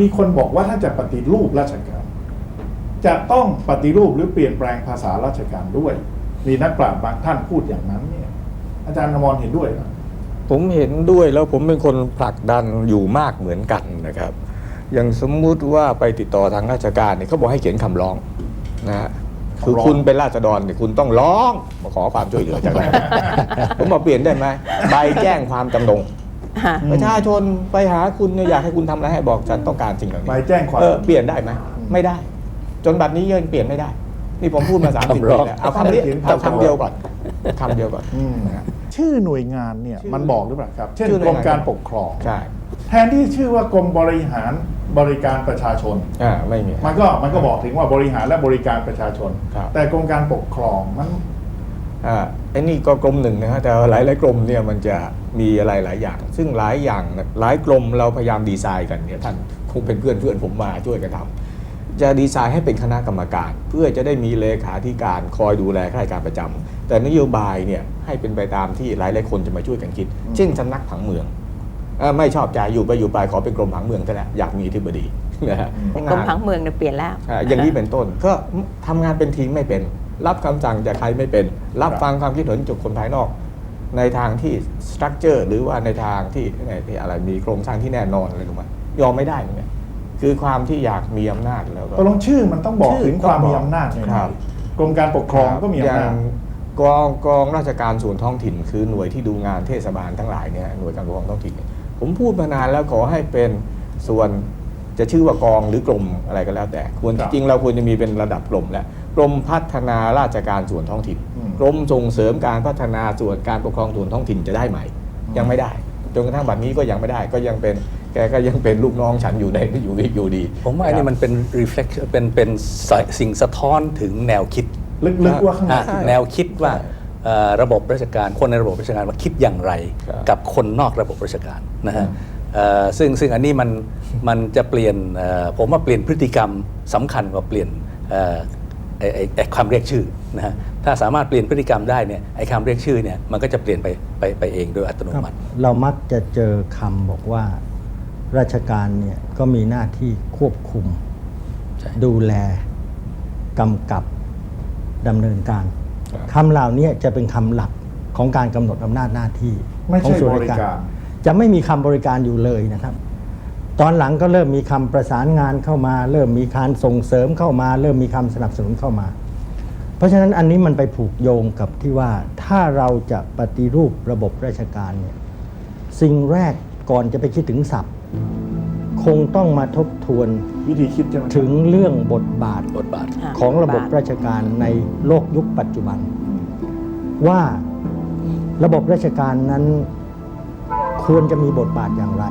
มีคนบอกว่าถ้าจะปฏิรูปราชการ จะต้องปฏิรูปหรือเปลี่ยนแปลงภาษาราชการด้วย มีนักปราชญ์บางท่านพูดอย่างนั้นเนี่ย อาจารย์นมรเห็นด้วยเหรอผมเห็นด้วยแล้วผมเป็นคนผลักดันอยู่มากเหมือนกันนะครับ อย่างสมมุติว่าไปติดต่อทางราชการเนี่ยเขาบอกให้เขียนคำร้องนะฮะคือคุณเป็นราษฎรเนี่ยคุณต้องร้องมาขอความช่วยเหลือจากเราผมบอกเปลี่ยนได้ไหมใบแจ้งความจำนงค่ะอืม ประชาชนไปหาคุณเนี่ยอยากให้คุณทำอะไรให้บอกฉันต้องการสิ่งเหล่านี้ใบแจ้งความเออเปลี่ยนได้ไหมไม่ได้ จนบัดนี้ยังเปลี่ยนไม่ได้ นี่ผมพูดมาสามสิบคำร้ปีองแล้วเอาคำนี้เอาคำเดียวก่อนคำเดียวก่อนอืมนะฮะชื่อหน่วยงานเนี่ยชื่อมันบอกหรือเปล่าครับเช่นชื่อหน่กรวยมงานการปกครองใช่แทนที่ชื่อว่ากรมบริหารบริการประชาชนอ่าไม่มีมันก็มันก็บอกถึงว่าบริหารและบริการประชาชนครับแต่กรมการปกครองมันอ่า ไอ้นี่ก็กรมหนึ่งนะฮะแต่หลายหลายๆกรมเนี่ยมันจะมีอะไรหลายอย่าง ซึ่งหลายอย่างนะหลายกรมเราพยายามดีไซน์กันเนี่ยท่านคงเป็นเพื่อนเพื่อนผมมาช่วยกันทำจะดีไซน์ให้เป็นคณะกรรมการ เพื่อจะได้มีเลขาธิการคอยดูแลข้าราชการประจำแต่นโยบายเนี่ยให้เป็นไปตามที่หลายหลายๆคนจะมาช่วยกันคิด เช่นสำนักผังเมืองเอ่อไม่ชอบใจอยู่ไปอยู่ไปขอเป็นกรมผังเมืองซะแล้วอยากมีอธิบดีนะฮะแต่กรมผังเมืองเนี่ยเปลี่ยนแล้วอ่าอย่างนี้เป็นต้นก็ทำงานเป็นทีมไม่เป็น รับคำสั่งจากใครไม่เป็นรับครับฟังความคิดเห็นจากคนภายนอก ในทางที่สตรัคเจอร์หรือว่าในทางที่ในที่อะไรมีโครงสร้างที่แน่นอนอะไรถูกไหมยอมไม่ได้เหมือนกันคือความที่อยากมีอำนาจแล้วก็ตกลงชื่อมันต้องบอกชื่อถึงความต้องบอกมีอำนาจไงครับกรมการปกครองก็มีอำนาจย่งกองกองราชการส่วนท้องถิ่น คือหน่วยที่ดูงานเทศบาลทั้งหลายเนี่ยหน่วยการปกครองท้องถิ่นเนี่ยผมพูดมานานแล้วขอให้เป็นส่วนจะชื่อว่ากองหรือกรมอะไรก็แล้วแต่ควรครับจริงๆเราควรจะมีเป็นระดับกรมแล้วกรมพัฒนาราชการส่วนท้องถิ่นอืมกรมส่งเสริมการพัฒนาส่วนการปกครองส่วนท้องถิ่นจะได้ไหมอืมยังไม่ได้จนกระทั่งบัดนี้ก็ยังไม่ได้ก็ยังเป็นแกก็ยังเป็นลูกน้องฉันอยู่ในอยู่อยู่ดี ผมว่าอันนี้มันเป็น reflection เป็นเป็นสายสิ่งสะท้อนถึงแนวคิดลึกๆว่าข้างในอะใช่แนวคิดว่าเอ่อระบบราชการคนในระบบราชการว่าคิดอย่างไรครับกับคนนอกระบบราชการนะครัฮะบเอ่อซึ่งซึ่งอันนี้มันมันจะเปลี่ยนเอ่อผมว่าเปลี่ยนพฤติกรรมสำคัญกว่าเปลี่ยนเอ่อ ไอ้ไอ้ไอ้ความเรียกชื่อนะฮะถ้าสามารถเปลี่ยนพฤติกรรมได้เนี่ยไอ้คำเรียกชื่อเนี่ยมันก็จะเปลี่ยนไปไปไปเองโดยอัตโนครับมัติ เรามักจะเจอคำบอกว่าราชการเนี่ยก็มีหน้าที่ควบคุมใช่ดูแลกำกับดำเนินการครับคำเหล่านี้จะเป็นคำหลักของการกำหนดอำนาจหน้าที่ไม่ของใช่ส่วนบริการ จะไม่มีคำบริการอยู่เลยนะครับ ตอนหลังก็เริ่มมีคำประสานงานเข้ามา เริ่มมีการส่งเสริมเข้ามา เริ่มมีคำสนับสนุนเข้ามา เพราะฉะนั้นอันนี้มันไปผูกโยงกับที่ว่าถ้าเราจะปฏิรูประบบราชการเนี่ยสิ่งแรกก่อนจะไปคิดถึงศัพท์ คงต้องมาทบทวนวิธีคิดใช่ไหมถึงเรื่องบทบาทบทบาทค่ะของระบบราชการในโลกยุคปัจจุบัน ว่าระบบราชการนั้นควรจะมีบทบาทอย่างไร